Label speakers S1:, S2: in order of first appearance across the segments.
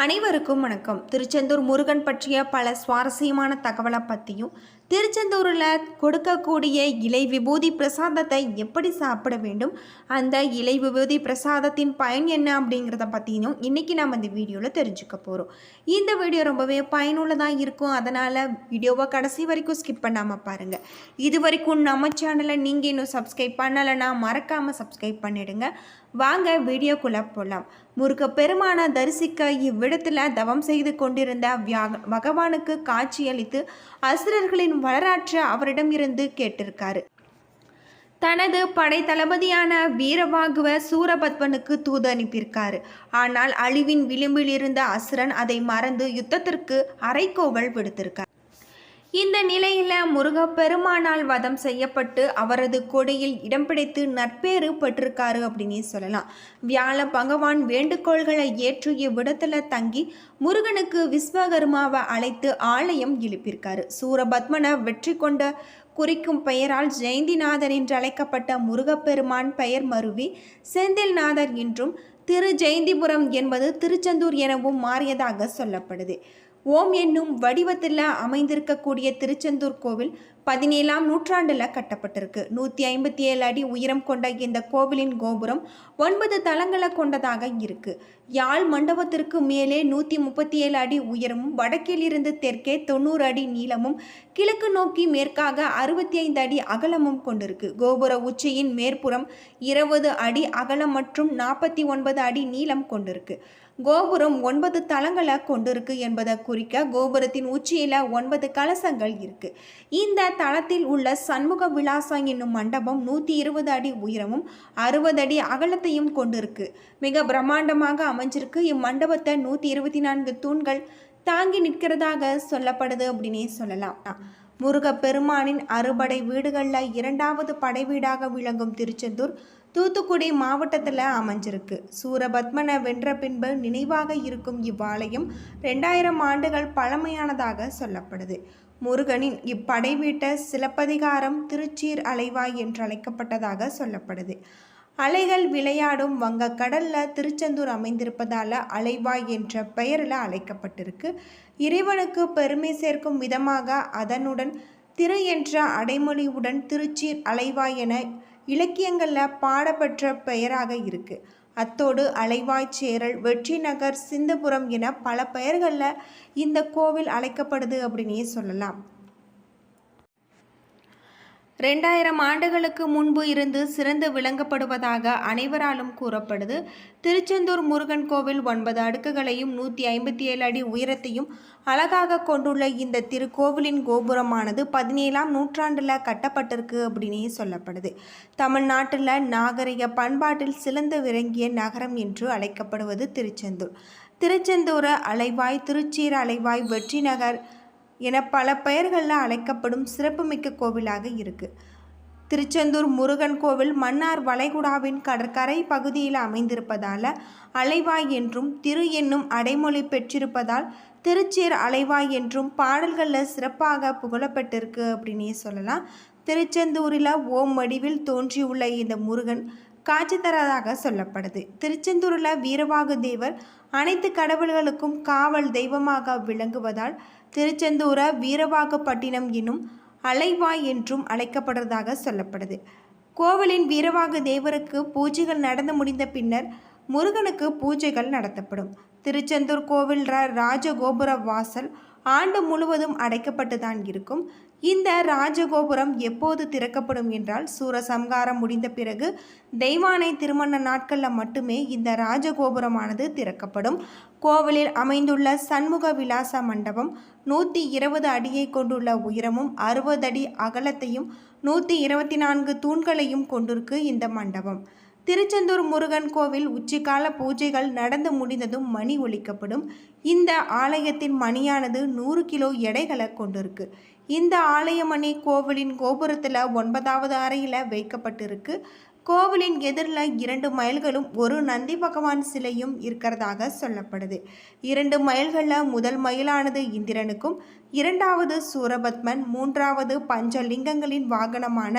S1: அனைவருக்கும் வணக்கம். திருச்செந்தூர் முருகன் பற்றிய பல சுவாரஸ்யமான தகவலை பற்றியும் திருச்செந்தூரில் கொடுக்கக்கூடிய இலை விபூதி பிரசாதத்தை எப்படி சாப்பிட வேண்டும் அந்த இலை விபூதி பிரசாதத்தின் பயன் என்ன அப்படிங்கிறத பற்றியும் இன்றைக்கி நம்ம இந்த வீடியோவில் தெரிஞ்சுக்க போகிறோம் இந்த வீடியோ ரொம்பவே பயனுள்ளதாக இருக்கும். அதனால் வீடியோவை கடைசி வரைக்கும் ஸ்கிப் பண்ணாமல் பாருங்கள் இது வரைக்கும் நம்ம சேனலை நீங்கள் இன்னும் சப்ஸ்கிரைப் பண்ணலைன்னா மறக்காமல் சப்ஸ்கிரைப் பண்ணிடுங்க. வாங்க வீடியோக்குள்ளே போகலாம் முருக பெருமான தரிசிக்க இவ்விடத்தில் தவம் செய்து கொண்டிருந்த வியா- பகவானுக்கு காட்சியளித்து அசுரர்களின் வரலாற்றை அவரிடமிருந்து கேட்டிருக்காரு. தனது படை தளபதியான வீரபாகுவ சூரபத்மனுக்கு தூது அனுப்பியிருக்காரு. ஆனால் அழிவின் விளிம்பில் இருந்த அசுரன் அதை மறந்து யுத்தத்திற்கு அரைக்கோவல் விடுத்திருக்கார். இந்த நிலையில் முருகப்பெருமானால் வதம் செய்யப்பட்டு அவரது கொடியில் இடம் பிடித்து நற்பேறு பெற்றிருக்காரு அப்படின்னு சொல்லலாம். வியாழ பகவான் வேண்டுகோள்களை ஏற்று இவ்விடத்தில் தங்கி முருகனுக்கு விஸ்வகர்மாவை அழைத்து ஆலயம் எழுப்பியிருக்காரு சூரபத்மனை வெற்றி கொண்ட குறிக்கும் பெயரால் ஜெயந்திநாதர் என்று அழைக்கப்பட்ட முருகப்பெருமான் பெயர் மருவி செந்தில்நாதர் என்றும் திரு ஜெயந்திபுரம் என்பது திருச்செந்தூர் எனவும் மாறியதாக சொல்லப்படுது. ஓம் என்னும் வடிவத்தில் அமைந்திருக்கக்கூடிய திருச்செந்தூர் கோவில் பதினேழாம் நூற்றாண்டில் கட்டப்பட்டிருக்கு. நூற்றி ஐம்பத்தி ஏழு அடி உயரம் கொண்ட இந்த கோவிலின் கோபுரம் ஒன்பது தளங்களை கொண்டதாக இருக்கு. யாழ் மண்டபத்திற்கு மேலே நூற்றி முப்பத்தி ஏழு அடி உயரமும் வடக்கிலிருந்து தெற்கே தொண்ணூறு அடி நீளமும் கிழக்கு நோக்கி மேற்காக அறுபத்தி ஐந்து அடி அகலமும் கொண்டிருக்கு. கோபுர உச்சியின் மேற்புறம் இருபது அடி அகலம் மற்றும் நாற்பத்தி ஒன்பது அடி நீளம் கொண்டிருக்கு. கோபுரம் ஒன்பது தளங்களை கொண்டிருக்கு என்பதை குறிக்க கோபுரத்தின் உச்சியில் ஒன்பது கலசங்கள் இருக்கு. இந்த தளத்தில் உள்ள சண்முக விலாசம் என்னும் மண்டபம் நூற்றி இருபது அடி உயரமும் அறுபது அடி அகலத்தையும் கொண்டிருக்கு. மிக பிரம்மாண்டமாக அமைஞ்சிருக்கு. இம்மண்டபத்தை நூற்றி இருபத்தி நான்கு தூண்கள் தாங்கி நிற்கிறதாக சொல்லப்படுது அப்படின்னே சொல்லலாம். முருகப்பெருமானின் அறுபடை வீடுகளில் இரண்டாவது படை வீடாக விளங்கும் திருச்செந்தூர் தூத்துக்குடி மாவட்டத்தில் அமைஞ்சிருக்கு. சூரபத்மனை வென்ற பின்பு நினைவாக இருக்கும் இவ்வாலயம் ரெண்டாயிரம் ஆண்டுகள் பழமையானதாக சொல்லப்படுது. முருகனின் இப்படை வீட்ட சிலப்பதிகாரம் திருச்சீர் அலைவாய் என்று அழைக்கப்பட்டதாக சொல்லப்படுது. அலைகள் விளையாடும் வங்கக்கடல்ல திருச்செந்தூர் அமைந்திருப்பதால் அலைவாய் என்ற பெயரில் அழைக்கப்பட்டிருக்கு. இறைவனுக்கு பெருமை சேர்க்கும் விதமாக அதனுடன் திரு என்ற அடைமொழியுடன் திருச்சீர் அலைவாய் என இலக்கியங்களில் பாடப்பெற்ற பெயராக இருக்கு. அத்தோடு அலைவாய் சேரல் வெற்றி நகர் சிந்தபுரம் என பல பெயர்களில் இந்த கோவில் அழைக்கப்படுது அப்படின்னே சொல்லலாம். ரெண்டாயிரம் ஆண்டுகளுக்கு முன்பு இருந்து சிறந்து விளங்கப்படுவதாக அனைவராலும் கூறப்படுது. திருச்செந்தூர் முருகன் கோவில் ஒன்பது அடுக்குகளையும் நூற்றி ஐம்பத்தி ஏழு அடி உயரத்தையும் அழகாக கொண்டுள்ள இந்த திருக்கோவிலின் கோபுரமானது பதினேழாம் நூற்றாண்டில் கட்டப்பட்டிருக்கு அப்படின்னே சொல்லப்படுது. தமிழ்நாட்டில் நாகரிக பண்பாட்டில் சிறந்து விளங்கிய நகரம் என்று அழைக்கப்படுவது திருச்செந்தூர். திருச்செந்தூர அலைவாய் திருச்சீர அலைவாய் வெற்றி நகர் என பல பெயர்களில் அழைக்கப்படும் சிறப்புமிக்க கோவிலாக இருக்கு. திருச்செந்தூர் முருகன் கோவில் மன்னார் வளைகுடாவின் கடற்கரை பகுதியில் அமைந்திருப்பதால் அலைவாய் என்றும் திரு என்னும் அடைமொழி பெற்றிருப்பதால் திருச்சேர் அலைவாய் என்றும் பாடல்களில் சிறப்பாக புகழப்பட்டிருக்கு அப்படின்னே சொல்லலாம். திருச்செந்தூரில் ஓம் வடிவில் தோன்றியுள்ள இந்த முருகன் காட்சி தரதாக சொல்லப்படுது. திருச்செந்தூரில் வீரவாகு தேவர் அனைத்து கடவுள்களுக்கும் காவல் தெய்வமாக விளங்குவதால் திருச்செந்தூர வீரவாகப்பட்டினம் என்னும் அலைவாய் என்றும் அழைக்கப்படுறதாக சொல்லப்படுது. கோவிலின் வீரவாக தேவருக்கு பூஜைகள் நடந்து முடிந்த பின்னர் முருகனுக்கு பூஜைகள் நடத்தப்படும். திருச்செந்தூர் கோவில் ராஜகோபுர வாசல் ஆண்டு முழுவதும் அடைக்கப்பட்டு தான் இருக்கும். இந்த ராஜகோபுரம் எப்போது திறக்கப்படும் என்றால் சூரசம்காரம் முடிந்த பிறகு தெய்வானை திருமண நாட்களில் மட்டுமே இந்த ராஜகோபுரமானது திறக்கப்படும். கோவிலில் அமைந்துள்ள சண்முக விலாச மண்டபம் நூற்றி இருபது அடியை கொண்டுள்ள உயரமும் அறுபது அடி அகலத்தையும் நூற்றி இருபத்தி நான்கு தூண்களையும் கொண்டிருக்கு இந்த மண்டபம். திருச்செந்தூர் முருகன் கோவில் உச்சிக்கால பூஜைகள் நடந்து முடிந்ததும் மணி ஒழிக்கப்படும் இந்த ஆலயத்தின் மணியானது நூறு கிலோ எடைகளை கொண்டிருக்கு. இந்த ஆலய மணி கோவிலின் கோபுரத்தில் ஒன்பதாவது அறையில் வைக்கப்பட்டிருக்கு. கோவிலின் எதிரில் இரண்டு மைல்களும் ஒரு நந்தி பகவான் சிலையும் இருக்கிறதாக சொல்லப்படுது. இரண்டு மைல்களில் முதல் மயிலானது இந்திரனுக்கும் இரண்டாவது சூரபத்மன் மூன்றாவது பஞ்சலிங்கங்களின் வாகனமான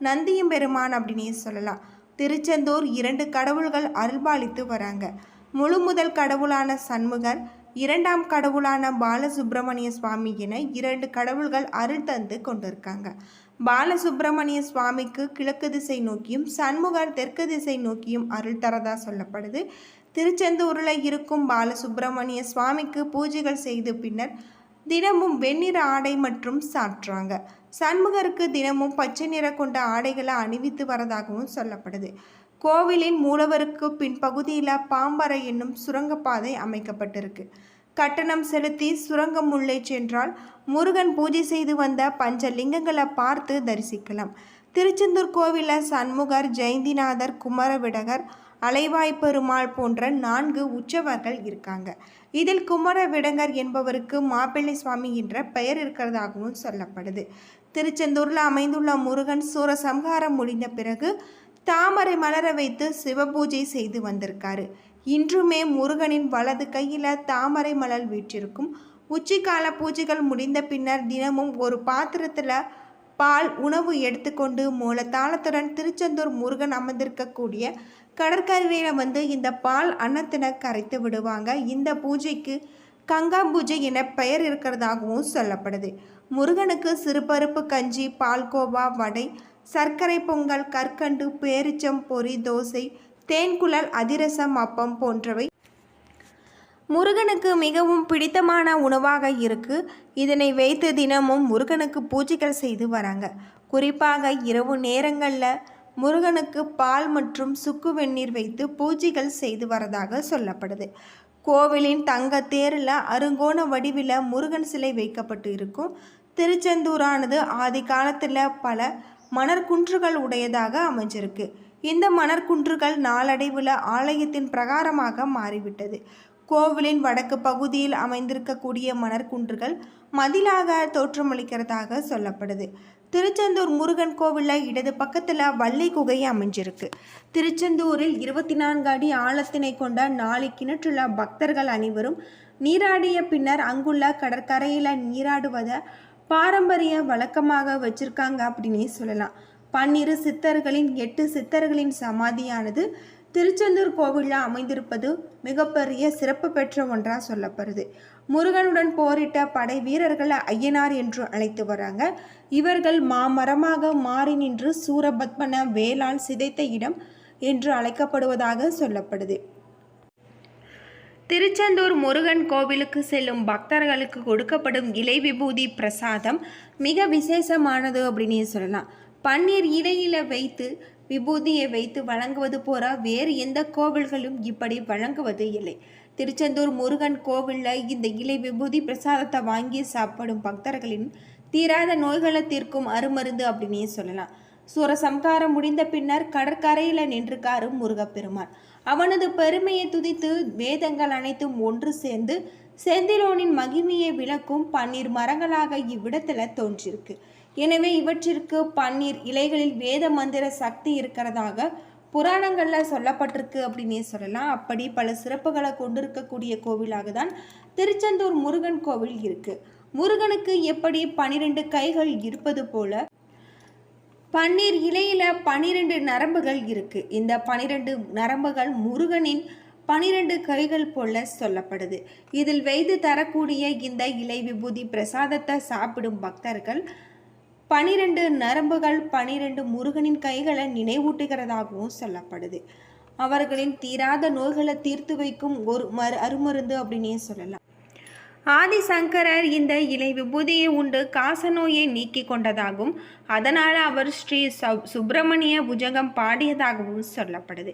S1: நந்தியம் பெருமான் அப்படின்னு சொல்லலாம். திருச்செந்தூர் இரண்டு கடவுள்கள் அருள்பாலித்து வராங்க. முழு முதல் கடவுளான சண்முகர் இரண்டாம் கடவுளான பாலசுப்பிரமணிய சுவாமி என இரண்டு கடவுள்கள் அருள் தந்து கொண்டிருக்காங்க. பாலசுப்பிரமணிய சுவாமிக்கு கிழக்கு திசை நோக்கியும் சண்முகர் தெற்கு திசை நோக்கியும் அருள் தரதா சொல்லப்படுது. திருச்செந்தூரில் இருக்கும் பாலசுப்பிரமணிய சுவாமிக்கு பூஜைகள் செய்து பின்னர் தினமும் வெண்ணிற ஆடை மற்றும் சாற்றாங்க. சண்முகருக்கு தினமும் பச்சை நிற கொண்ட ஆடைகளை அணிவித்து வரதாகவும் சொல்லப்படுது. கோவிலின் மூலவருக்கு பின்பகுதியில் பாம்பறை என்னும் சுரங்கப்பாதை அமைக்கப்பட்டிருக்கு. கட்டணம் செலுத்தி சுரங்கம் உள்ளே சென்றால் முருகன் பூஜை செய்து வந்த பஞ்ச லிங்கங்களை பார்த்து தரிசிக்கலாம். திருச்செந்தூர் கோவிலில் சண்முகர் ஜெயந்திநாதர் குமரவிடகர் அலைவாய் பெருமாள் போன்ற நான்கு உற்சவர்கள் இருக்காங்க. இதில் குமரவிடங்கர் என்பவருக்கு மாப்பிள்ளை சுவாமி என்ற பெயர் இருக்கிறதாகவும் சொல்லப்படுது. திருச்செந்தூரில் அமைந்துள்ள முருகன் சூரசம்ஹாரம் முடிந்த பிறகு தாமரை மலர வைத்து சிவபூஜை செய்து வந்திருக்காரு. இன்றுமே முருகனின் வலது கையில் தாமரை மலர் வீற்றிருக்கும். உச்சிக்கால பூஜைகள் முடிந்த பின்னர் தினமும் ஒரு பாத்திரத்தில் பால் உணவு எடுத்துக்கொண்டு மூலத்தாளத்துடன் திருச்செந்தூர் முருகன் அமர்ந்திருக்கக்கூடிய கடற்கரையில் வந்து இந்த பால் அன்னத்தினை கரைத்து விடுவாங்க. இந்த பூஜைக்கு கங்கா பூஜை என பெயர் இருக்கிறதாகவும் சொல்லப்படுது. முருகனுக்கு சிறுபருப்பு கஞ்சி பால்கோவா வடை சர்க்கரை பொங்கல் கற்கண்டு பேரிச்சம் பொரி தோசை தேன்குழல் அதிரசம் அப்பம் போன்றவை முருகனுக்கு மிகவும் பிடித்தமான உணவாக இருக்கு. இதனை வைத்து தினமும் முருகனுக்கு பூஜைகள் செய்து வராங்க. குறிப்பாக இரவு நேரங்களில் முருகனுக்கு பால் மற்றும் சுக்கு வெந்நீர் வைத்து பூஜைகள் செய்து வரதாக சொல்லப்படுது. கோவிலின் தங்க தேரில் அருங்கோண வடிவில் முருகன் சிலை வைக்கப்பட்டு இருக்கும். திருச்செந்தூரானது ஆதி காலத்தில் பல மணற்குன்றுகள் உடையதாக அமைஞ்சிருக்கு. இந்த மணற்குன்றுகள் நாளடைவில் ஆலயத்தின் பிரகாரமாக மாறிவிட்டது. கோவிலின் வடக்கு பகுதியில் அமைந்திருக்கக்கூடிய மணற்குன்றுகள் மதிலாக தோற்றமளிக்கிறதாக சொல்லப்படுது. திருச்செந்தூர் முருகன் கோவிலில் இடது பக்கத்தில் வள்ளி குகை அமைஞ்சிருக்கு. திருச்செந்தூரில் இருபத்தி நான்கு அடி ஆழத்தினை கொண்ட நாலு கிணற்றுள்ள பக்தர்கள் அனைவரும் நீராடிய பின்னர் அங்குள்ள கடற்கரையில் நீராடுவதை பாரம்பரிய வழக்கமாக வச்சிருக்காங்க அப்படின்னே சொல்லலாம். பன்னிரு சித்தர்களின் எட்டு சித்தர்களின் சமாதியானது திருச்செந்தூர் கோவிலில் அமைந்திருப்பது மிகப்பெரிய சிறப்பு பெற்ற ஒன்றாக சொல்லப்படுது. முருகனுடன் போரிட்ட படை வீரர்களை ஐயனார் என்று அழைத்து வராங்க. இவர்கள் மாமரமாக மாறி நின்று சூரபத்மன வேளால் சிதைத்த இடம் என்று அழைக்கப்படுவதாக சொல்லப்படுது. திருச்செந்தூர் முருகன் கோவிலுக்கு செல்லும் பக்தர்களுக்கு கொடுக்கப்படும் இலை விபூதி பிரசாதம் மிக விசேஷமானது அப்படின்னு சொல்லலாம். பன்னீர் இலையில் வைத்து விபூதியை வைத்து வழங்குவது போல வேறு எந்த கோவில்களும் இப்படி வழங்குவது இல்லை. திருச்செந்தூர் முருகன் கோவிலில் இந்த இலை விபூதி பிரசாதத்தை வாங்கி சாப்பிடும் பக்தர்களின் தீராத நோய்களை தீர்க்கும் அருமருந்து அப்படின்னே சொல்லலாம். சூரசம்காரம் முடிந்த பின்னர் கடற்கரையில் நின்றுக்காரு முருகப்பெருமான். அவனது பெருமையை துதித்து வேதங்கள் அனைத்தும் ஒன்று சேர்ந்து செந்திலோனின் மகிமையை விளக்கும் பன்னீர் மரங்களாக இவ்விடத்தில் தோன்றியிருக்கு. எனவே இவற்றிற்கு பன்னீர் இலைகளில் வேத மந்திர சக்தி இருக்கிறதாக புராணங்களில் சொல்லப்பட்டிருக்கு அப்படின்னே சொல்லலாம். அப்படி பல சிறப்புகளை கொண்டிருக்கக்கூடிய கோவிலாக தான் திருச்செந்தூர் முருகன் கோவில் இருக்கு. முருகனுக்கு எப்படி பனிரெண்டு கைகள் இருப்பது போல பன்னீர் இலையில பனிரெண்டு நரம்புகள் இருக்கு. இந்த பனிரெண்டு நரம்புகள் முருகனின் பனிரெண்டு கைகள் போல சொல்லப்படுது. இதில் வைத்து தரக்கூடிய இந்த இலை விபூதி பிரசாதத்தை சாப்பிடும் பக்தர்கள் பனிரெண்டு நரம்புகள் பனிரெண்டு முருகனின் கைகளை நினைவூட்டுகிறதாகவும் சொல்லப்படுது. அவர்களின் தீராத நோய்களை தீர்த்து வைக்கும் ஒரு மரு அருமருந்து அப்படின்னே சொல்லலாம். ஆதிசங்கரர் இந்த இலை விபூதியை உண்டு காசநோயை நீக்கி கொண்டதாகவும் அதனால் அவர் ஸ்ரீ சப் சுப்பிரமணிய புஜகம் பாடியதாகவும் சொல்லப்படுது.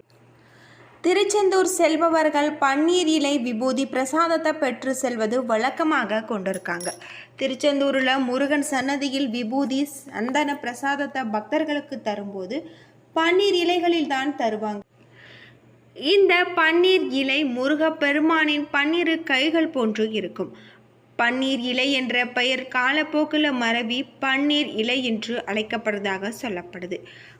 S1: திருச்செந்தூர் செல்பவர்கள் பன்னீர் இலை விபூதி பிரசாதத்தை பெற்று செல்வது வழக்கமாக கொண்டிருக்காங்க. திருச்செந்தூரில் முருகன் சன்னதியில் விபூதி சந்தன பிரசாதத்தை பக்தர்களுக்கு தரும்போது பன்னீர் இலைகளில் தான் தருவாங்க. இந்த பன்னீர் இலை முருகப்பெருமானின் பன்னிரு கைகள் போன்று இருக்கும். பன்னீர் இலை என்ற பெயர் காலப்போக்கில் மரபி பன்னீர் இலை என்று அழைக்கப்படுவதாக சொல்லப்படுது.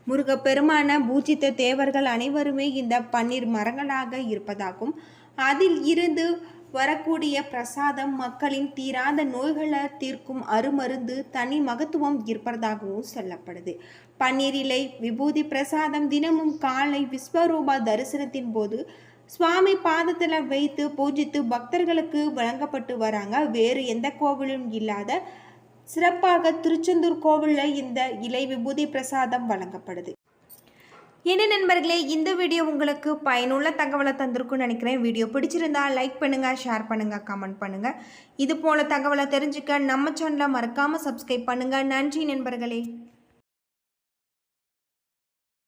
S1: முருகப்பெருமான பூஜித்த தேவர்கள் அனைவருமே இந்த பன்னீர் மரங்களாக இருப்பதாகவும் அதில் இருந்து வரக்கூடிய பிரசாதம் மக்களின் தீராத நோய்களை தீர்க்கும் அருமருந்து தனி மகத்துவம் இருப்பதாகவும் சொல்லப்படுது. பன்னீர் இலை விபூதி பிரசாதம் தினமும் காலை விஸ்வரூபா தரிசனத்தின் போது சுவாமி பாதத்தில் வைத்து பூஜித்து பக்தர்களுக்கு வழங்கப்பட்டு வராங்க. வேறு எந்த கோவிலும் இல்லாத சிறப்பாக திருச்செந்தூர் கோவிலில் இந்த இலை விபூதி பிரசாதம் வழங்கப்படுது. என்ன நண்பர்களே இந்த வீடியோ உங்களுக்கு பயனுள்ள தகவலை தந்திருக்கும்னு நினைக்கிறேன். வீடியோ பிடிச்சிருந்தா லைக் பண்ணுங்கள் ஷேர் பண்ணுங்கள் கமெண்ட் பண்ணுங்கள் இது போல தகவலை தெரிஞ்சுக்க நம்ம சேனலை மறக்காமல் சப்ஸ்கிரைப் பண்ணுங்கள் நன்றி நண்பர்களே.